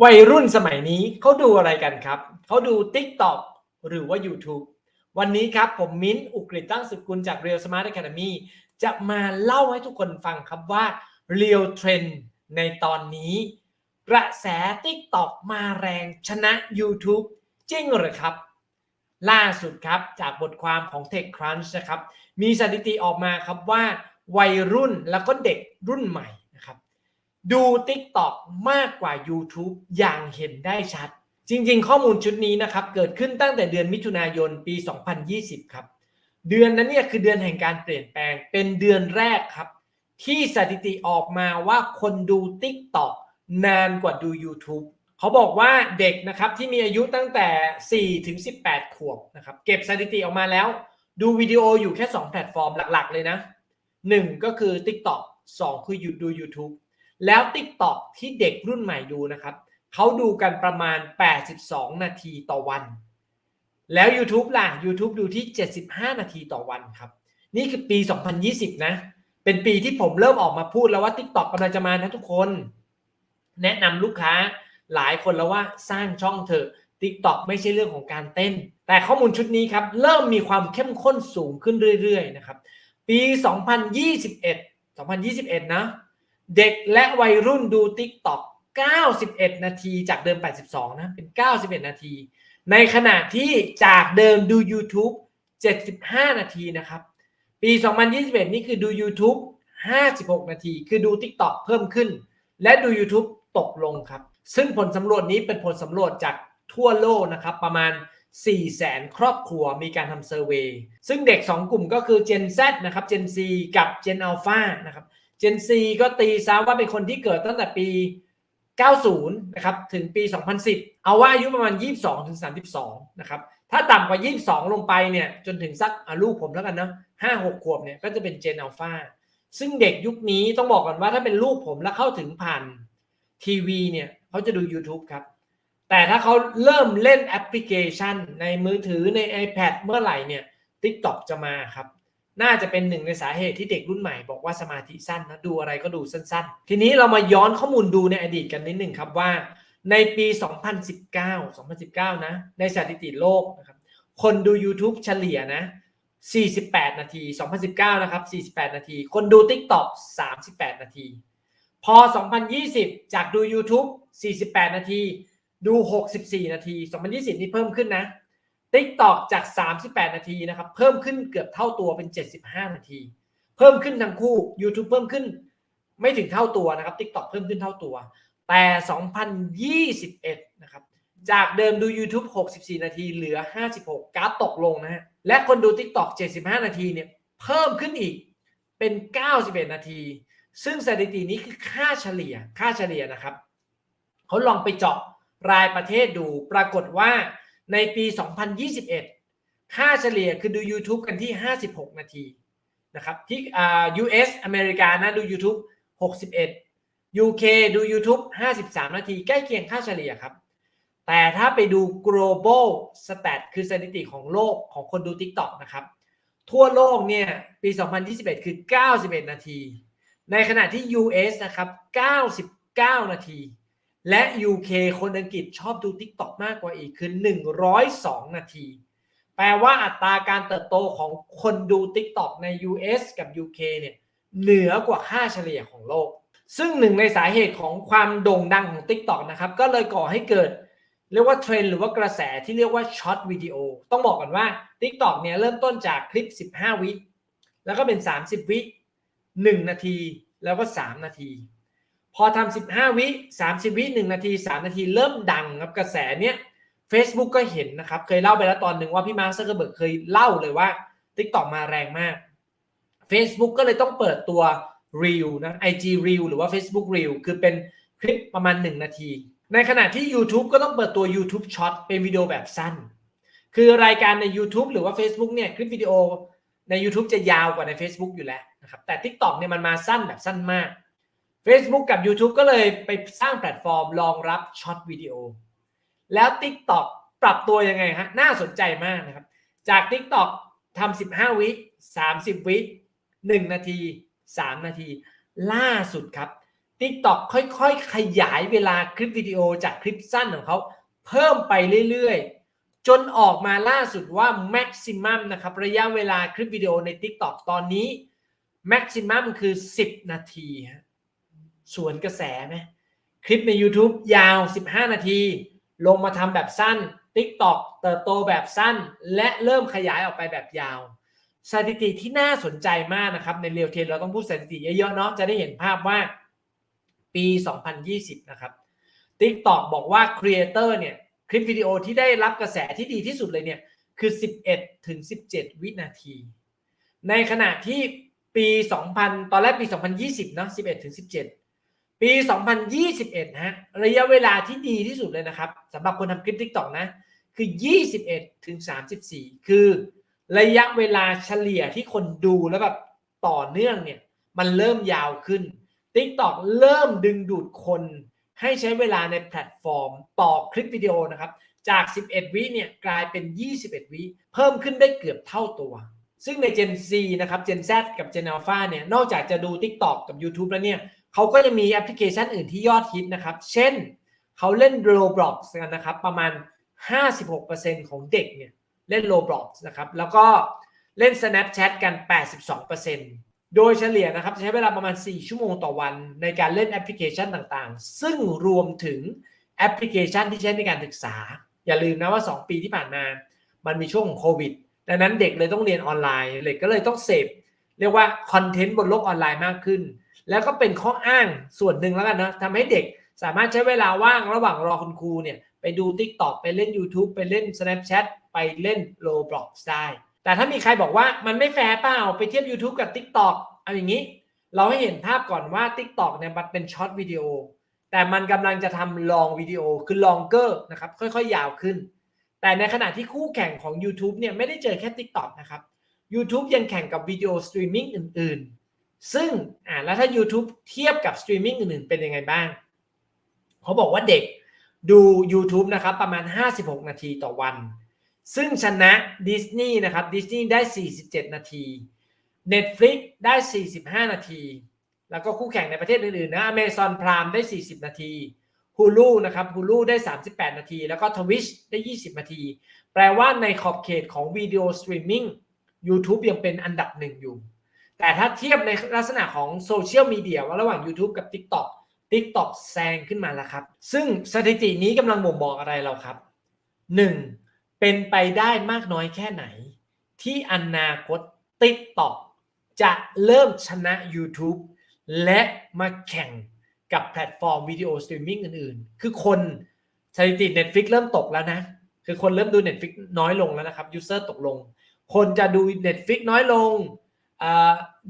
วัยรุ่นสมัยนี้เขาดูอะไรกันครับ เขาดู TikTok หรือว่า YouTube วันนี้ครับผมมิ้นท์อุกฤษตั้งสุกุลจาก Real Smart Academy จะมาเล่าให้ทุกคนฟังครับว่า Real Trend ในตอนนี้กระแส TikTok มาแรงชนะ YouTube จริงหรือครับ ล่าสุดครับจากบทความของ TechCrunch นะครับ มีสถิติออกมาครับว่า วัยรุ่นแล้วก็เด็กรุ่นใหม่ ดู TikTok มากกว่า YouTube อย่างเห็นได้ชัด จริงๆ ข้อมูลชุดนี้นะครับ เกิดขึ้นตั้งแต่เดือนมิถุนายนปี 2020 ครับ เดือนนั้นเนี่ยคือเดือนแห่งการเปลี่ยนแปลงเป็นเดือนแรกครับ ที่สถิติออกมาว่าคนดู TikTok นานกว่าดู YouTube เขาบอกว่าเด็กนะครับที่มีอายุตั้งแต่ 4 ถึง 18 ขวบนะครับ เก็บสถิติออกมาแล้ว ดูวิดีโออยู่แค่ 2 แพลตฟอร์มหลักๆ เลยนะ 1 ก็คือ TikTok 2 คือดู YouTube แล้ว TikTok ที่เด็กรุ่นใหม่ดูนะครับเขาดูกันประมาณ 82 นาทีต่อวัน แล้ว YouTube ล่ะ YouTube ดูที่ 75 นาทีต่อวันครับ นี่คือปี 2020 นะ เป็นปีที่ผมเริ่มออกมาพูดแล้วว่า TikTok กำลังจะมานะทุกคน แนะนำลูกค้าหลายคนแล้วว่าสร้างช่องเถอะ TikTok ไม่ใช่เรื่องของการเต้น แต่ข้อมูลชุดนี้ครับ เริ่มมีความเข้มข้นสูงขึ้นเรื่อยๆนะครับ ปี 2021 2021 นะ เด็กและวัยรุ่นดู TikTok 91 นาทีจากเดิม 82 นะ เป็น 91 นาที ในขณะที่จากเดิมดู YouTube 75 นาทีนะครับ ปี 2021 นี่คือดู YouTube 56 นาที คือดู TikTok เพิ่มขึ้น และดู YouTube ตกลงครับ ซึ่งผลสำรวจนี้เป็นผลสำรวจจากทั่วโลกนะครับ ประมาณ 4 0 0แสนครอบครัวมีการทำเซอร์เวยซึ่งเด็ก 2 กลุ่มก็คือ Gen Z นะครับ Gen Z กับ Gen Alpha นะครับ Gen Z ก็ตีซะว่าเป็นคนที่เกิดตั้งแต่ปี 90 นะครับ ถึงปี 2010 เอาว่าอายุประมาณ 22 ถึง 32 นะครับ ถ้าต่ำกว่า 22 ลงไปเนี่ย จนถึงสักลูกผมแล้วกันนะ5 6 ขวบเนี่ย ก็จะเป็น Gen Alpha ซึ่งเด็กยุคนี้ต้องบอกก่อนว่าถ้าเป็นลูกผมแล้วเข้าถึงผ่านทีวีเนี่ยเขาจะดู YouTube ครับ แต่ถ้าเขาเริ่มเล่นแอปพลิเคชัน ในมือถือใน iPad เมื่อไหร่เนี่ย TikTok จะมาครับ น่าจะเป็นหนึ่งในสาเหตุที่เด็กรุ่นใหม่บอกว่าสมาธิสั้นนะดูอะไรก็ดูสั้น ๆ ทีนี้เรามาย้อนข้อมูลดูในอดีตกันนิดหนึ่งครับว่า ในปี 2019 2019 นะ ในสถิติโลกนะครับคนดู YouTube เฉลี่ยนะ 48 นาที 2019 นะครับ 48 นาที คนดู TikTok 38 นาที พอ 2020 จากดู YouTube 48 นาที ดู 64 นาที 2020 นี่เพิ่มขึ้นนะ TikTok จาก 38 นาทีนะครับ เพิ่มขึ้นเกือบเท่าตัวเป็น 75 นาที เพิ่มขึ้นทั้งคู่ YouTube เพิ่มขึ้นไม่ถึงเท่าตัวนะครับ TikTok เพิ่มขึ้นเท่าตัว แต่ 2021 นะครับ จากเดิมดู YouTube 64 นาที เหลือ 56 กราฟตกลงนะฮะ และคนดู TikTok 75 นาทีเนี่ย เพิ่มขึ้นอีกเป็น 91 นาที ซึ่งสถิตินี้คือค่าเฉลี่ย ค่าเฉลี่ยนะครับ เขาลองไปเจาะรายประเทศดู ปรากฏว่า ในปี 2021 ค่าเฉลี่ยคือดู YouTube กันที่ 56 นาทีนะครับที่อ่า US อเมริกานะดู YouTube 61 UK ดู YouTube 53 นาที ใกล้เคียงค่าเฉลี่ยครับ แต่ถ้าไปดู global stat คือสถิติของโลกของคนดู TikTok นะครับ ทั่วโลกเนี่ย ปี 2021 คือ 91 นาที ในขณะที่ US นะครับ 99 นาที และ UK คนอังกฤษชอบดู TikTok มากกว่าอีกคือ 102 นาที แปลว่าอัตราการเติบโตของคนดู TikTok ใน US กับ UK เนี่ยเหนือกว่าค่าเฉลี่ยของโลก ซึ่งหนึ่งในสาเหตุของความโด่งดังของ TikTok นะครับ ก็เลยก่อให้เกิด เรียกว่าเทรนหรือว่ากระแสที่เรียกว่าช็อตวิดีโอต้องบอกก่อนว่า TikTok เนี่ยเริ่มต้นจากคลิป 15 วิ แล้วก็เป็น 30 วิ 1 นาที แล้วก็ 3 นาที พอทำ15วิ30วิ1นาที3นาทีเริ่มดังครับกระแสเนี้ย Facebook ก็เห็นนะครับ เคยเล่าไปแล้วตอนหนึ่งว่าพี่มาร์คซักเกอร์เบิร์กเคยเล่าเลยว่า TikTok มาแรงมาก Facebook ก็เลยต้องเปิดตัว Reel นะ IG Reel หรือว่า Facebook Reel คือเป็นคลิปประมาณ 1 นาที ในขณะที่ YouTube ก็ต้องเปิดตัว YouTube Short เป็นวิดีโอแบบสั้น คือรายการใน YouTube หรือว่า Facebook เนี่ยคลิปวิดีโอใน YouTube จะยาวกว่าใน Facebook อยู่แล้วนะครับแต่ TikTok เนี่ยมันมาสั้นแบบสั้นมาก Facebook กับ YouTube ก็เลยไปสร้างแพลตฟอร์มรองรับช็อตวิดีโอ แล้ว TikTok ปรับตัวยังไงฮะ น่าสนใจมากนะครับ จาก TikTok ทำ15 วิ30 วิ 1 นาที 3 นาที ล่าสุดครับ TikTok ค่อยๆ ขยายเวลาคลิปวิดีโอจากคลิปสั้นของเขา เพิ่มไปเรื่อยๆ จนออกมาล่าสุดว่า maximum นะครับระยะเวลาคลิปวิดีโอใน TikTok ตอนนี้ maximum คือ 10 นาทีฮะ สวนกระแสไหมคลิปใน YouTube ยาว 15 นาที ลงมาทำแบบสั้น TikTok เติบโตแบบสั้น และเริ่มขยายออกไปแบบยาว สถิติที่น่าสนใจมากนะครับ ในเรียวเทนเราต้องพูดสถิติเยอะๆเนาะจะได้เห็นภาพว่าปี 2020 นะครับ TikTok บอกว่าครีเอเตอร์เนี่ยคลิปวิดีโอที่ได้รับกระแสที่ดีที่สุดเลยเนี่ยคือ 11 ถึง 17 วินาที ในขณะที่ปี 2000 ตอนแรกปี 2020 เนาะ11 ถึง 17 ปี 2021นะฮะระยะเวลาที่ดีที่สุดเลยนะครับสำหรับคนทำคลิป TikTok นะ คือ 21 ถึง 34 คือ ระยะเวลาเฉลี่ยที่คนดูแล้วแบบต่อเนื่องเนี่ย มันเริ่มยาวขึ้น TikTok เริ่มดึงดูดคนให้ใช้เวลาในแพลตฟอร์ม ต่อคลิปวิดีโอนะครับ จาก 11 วิเนี่ยกลายเป็น 21 วิเพิ่มขึ้นได้เกือบเท่าตัว ซึ่งใน Gen Z นะครับ Gen Z กับ Gen Alpha เนี่ยนอกจากจะดู TikTok กับ YouTube แล้วเนี่ย เขาก็จะมีแอปพลิเคชันอื่นที่ยอดฮิตนะครับ เช่นเขาเล่น Roblox กันนะครับ ประมาณ 56%ของเด็กเนี่ยเล่น Roblox นะครับ แล้วก็เล่น Snapchat กัน 82%โดยเฉลี่ยนะครับใช้เวลาประมาณ 4 ชั่วโมงต่อวันในการเล่นแอปพลิเคชันต่างๆ ซึ่งรวมถึงแอปพลิเคชันที่ใช้ในการศึกษา อย่าลืมนะว่า 2 ปีที่ผ่านมา มันมีช่วงของโควิด ดังนั้นเด็กเลยต้องเรียนออนไลน์เด็กก็เลยต้องเสพเรียกว่าคอนเทนต์บนโลกออนไลน์มากขึ้น แล้วก็เป็นข้ออ้างส่วนหนึ่งแล้วกันนะทำให้เด็กสามารถใช้เวลาว่างระหว่างรอคุณครูเนี่ยไปดู TikTok ไปเล่น YouTube ไปเล่น Snapchat ไปเล่น Roblox ได้ แต่ถ้ามีใครบอกว่ามันไม่แฟร์เปล่าไปเทียบ YouTube กับ TikTok เอาอย่างนี้ เราให้เห็นภาพก่อนว่า TikTok เนี่ยมันเป็นช็อตวิดีโอ แต่มันกำลังจะทำลองวิดีโอคือ longer นะครับค่อยๆ ยาวขึ้น แต่ในขณะที่คู่แข่งของ YouTube เนี่ยไม่ได้เจอแค่ TikTok นะครับ YouTube ยังแข่งกับวิดีโอสตรีมมิ่งอื่นๆ ซึ่งอ่าแล้วถ้า YouTube เทียบกับสตรีมมิ่งอื่นๆเป็นยังไงบ้าง เขาบอกว่าเด็กดู YouTube นะครับประมาณ 56 นาทีต่อวัน ซึ่งชนะดิสนีย์นะครับดิสนีย์ได้ 47 นาที Netflix ได้ 45 นาที แล้วก็คู่แข่งในประเทศอื่นๆนะ Amazon Prime ได้ 40 นาที Hulu นะครับ Hulu ได้ 38 นาที แล้วก็ Twitch ได้ 20 นาที แปลว่าในขอบเขตของวิดีโอสตรีมมิ่ง YouTube ยังเป็นอันดับหนึ่งอยู่ แต่ถ้าเทียบในลักษณะของโซเชียลมีเดียว่าระหว่าง YouTube กับ TikTok TikTok แซงขึ้นมาแล้วครับ ซึ่งสถิตินี้กำลังบ่งบอกอะไรเราครับ 1. เป็นไปได้มากน้อยแค่ไหน ที่อนาคต TikTok จะเริ่มชนะ YouTube และมาแข่งกับแพลตฟอร์มวิดีโอสตรีมมิ่งอื่นๆ คือคนสถิติ Netflix เริ่มตกแล้วนะ คือคนเริ่มดู Netflix น้อยลงแล้วนะครับยูเซอร์ตกลง คนจะดู Netflix น้อยลง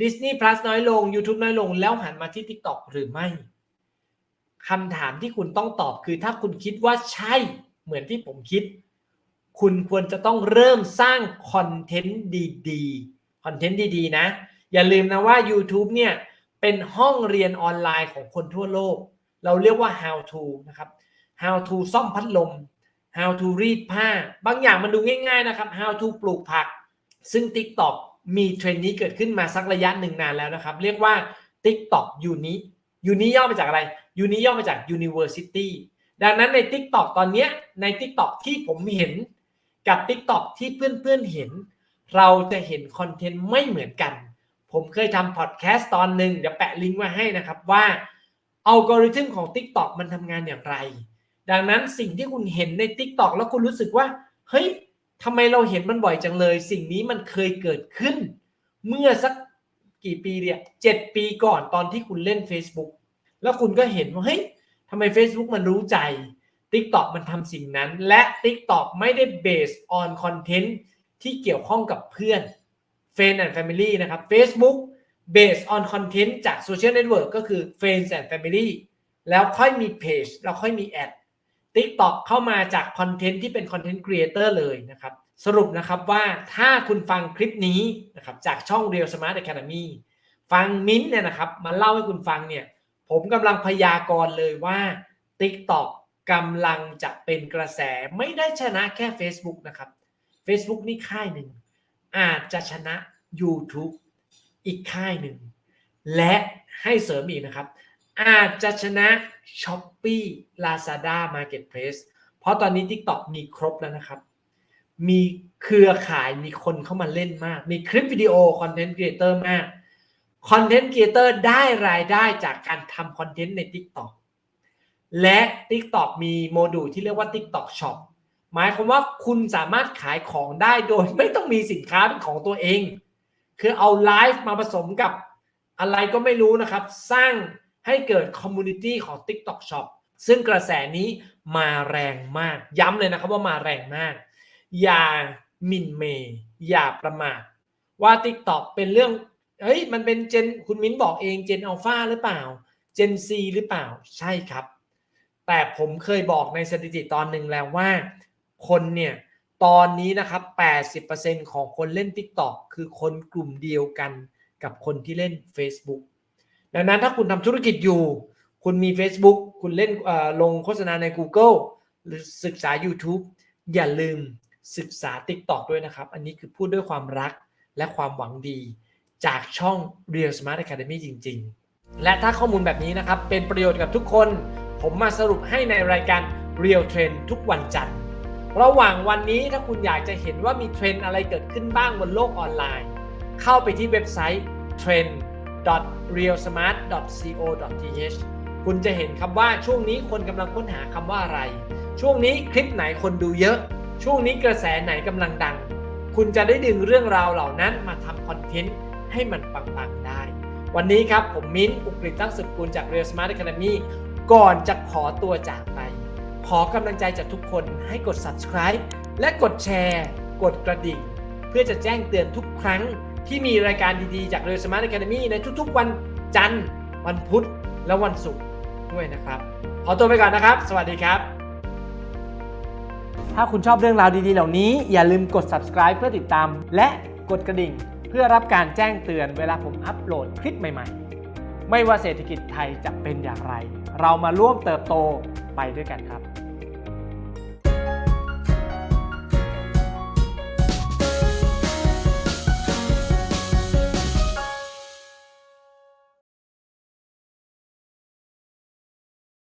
ดิสนีย์พลัสน้อยลง YouTube น้อยลง แล้วหันมาที่ TikTok หรือไม่คำถามที่คุณต้องตอบคือถ้าคุณคิดว่าใช่เหมือนที่ผมคิด คุณควรจะต้องเริ่มสร้างคอนเทนต์ดีๆคอนเทนต์ดีๆนะ อย่าลืมนะว่า YouTube เนี่ยเป็นห้องเรียนออนไลน์ของคนทั่วโลก เราเรียกว่า how to นะครับ how to ซ่อมพัดลม how to รีดผ้า บางอย่างมันดูง่ายๆนะครับ how to ปลูกผัก ซึ่ง TikTok มีเทรนด์นี้เกิดขึ้นมาสักระยะหนึ่งนานแล้วนะครับ เรียกว่า TikTok ยูนิยูนิย่อมาจากอะไรยูนิย่อมาจาก University ดังนั้นใน TikTok ตอนนี้ใน TikTok ที่ผมเห็นกับ TikTok ที่เพื่อนๆเห็น เราจะเห็นคอนเทนต์ไม่เหมือนกัน ผมเคยทำพอดแคสต์ตอนหนึ่งเดี๋ยวแปะลิงก์ไว้ให้นะครับว่าอัลกอริทึมของ TikTok มันทำงานอย่างไร ดังนั้นสิ่งที่คุณเห็นใน TikTok แล้วคุณรู้สึกว่า เฮ้ย ทำไมเราเห็นมันบ่อยจังเลย สิ่งนี้มันเคยเกิดขึ้น เมื่อสักกี่ปีเนี่ยเจ็ดปีก่อนตอนที่คุณเล่น Facebook แล้วคุณก็เห็นว่าเฮ้ยทำไม Facebook มันรู้ใจ TikTok มันทำสิ่งนั้น และ TikTok ไม่ได้ based on content ที่เกี่ยวข้องกับเพื่อน Friend and Family นะครับ Facebook based on content จาก Social Network ก็คือ Friends and Family แล้วค่อยมี Page แล้วค่อยมีแอด TikTok เข้ามาจากคอนเทนต์ที่เป็นคอนเทนต์ครีเอเตอร์เลยนะครับ สรุปนะครับว่าถ้าคุณฟังคลิปนี้นะครับจากช่อง Real Smart Academy ฟังมิ้นเนี่ยนะครับมาเล่าให้คุณฟังเนี่ยผมกำลังพยากรณ์เลยว่า TikTok กำลังจะเป็นกระแสไม่ได้ชนะแค่ Facebook นะครับ Facebook นี่ค่ายหนึ่ง อาจจะชนะ YouTube อีกค่ายหนึ่ง และให้เสริมอีกนะครับ อาจจะชนะ s h o p e e Lazada Marketplace เพราะตอนนี้ TikTok มีครบแล้วนะครับ มีเครือข่ายมีคนเข้ามาเล่นมาก มีคลิปวิดีโอคอนเทนต์ครีเอเตอร์มากคอนเทนต์ครีเอเตอร์ได้รายได้จากการทำคอนเทนต์ใน TikTok และ TikTok มีโมดูลที่เรียกว่า TikTok Shop หมายความว่าคุณสามารถขายของได้โดยไม่ต้องมีสินค้าเป็นของตัวเอง คือเอาไลฟ์มาผสมกับอะไรก็ไม่รู้นะครับ สร้าง ให้เกิดคอมมูนิตี้ของ TikTok Shop ซึ่งกระแสนี้มาแรงมาก ย้ำเลยนะครับว่ามาแรงมาก อย่ามินเมย์อย่าประมาทว่า TikTok เป็นเรื่องเฮ้ยมันเป็นเจนคุณมิ้นบอกเองเจนอัลฟาหรือเปล่าเจนซีหรือเปล่าใช่ครับ แต่ผมเคยบอกในสถิติตอนหนึ่งแล้วว่า คนเนี่ยตอนนี้นะครับ 80%ของคนเล่น TikTok คือคนกลุ่มเดียวกันกับคนที่เล่น Facebook ดังนั้นถ้าคุณทำธุรกิจอยู่ คุณมี Facebook คุณเล่นลงโฆษณาใน Google หรือศึกษา YouTube อย่าลืมศึกษา TikTok ด้วยนะครับ อันนี้คือพูดด้วยความรักและความหวังดี จากช่อง Real Smart Academy จริง ๆ และถ้าข้อมูลแบบนี้นะครับ เป็นประโยชน์กับทุกคน ผมมาสรุปให้ในรายการ Real Trend ทุกวันจันทร์ระหว่างวันนี้ถ้าคุณอยากจะเห็นว่ามีเทรนอะไรเกิดขึ้นบ้างบนโลกออนไลน์ เข้าไปที่เว็บไซต์ trend.realsmart.co.th คุณจะเห็นครับว่าช่วงนี้คนกำลังค้นหาคำว่าอะไร ช่วงนี้คลิปไหนคนดูเยอะ ช่วงนี้กระแสไหนกำลังดัง คุณจะได้ดึงเรื่องราวเหล่านั้นมาทำคอนเทนต์ให้มันปังๆได้ วันนี้ครับผมมิ้นท์อุกฤษตั้งสุดกุลจาก Real Smart Academy ก่อนจะขอตัวจากไป ขอกำลังใจจากทุกคนให้กด subscribe และกดแชร์ กดกระดิ่ง เพื่อจะแจ้งเตือนทุกครั้ง ที่มีรายการดีๆ จาก Real Smart Academy ในทุกๆ วันจันทร์ วันพุธ และวันศุกร์ด้วยนะครับ ขอตัวไปก่อนนะครับ สวัสดีครับ ถ้าคุณชอบเรื่องราวดีๆ เหล่านี้ อย่าลืมกด subscribe เพื่อติดตาม และกดกระดิ่ง เพื่อรับการแจ้งเตือนเวลาผมอัปโหลดคลิปใหม่ๆ ไม่ว่าเศรษฐกิจไทยจะเป็นอย่างไร เรามาร่วมเติบโตไปด้วยกันครับ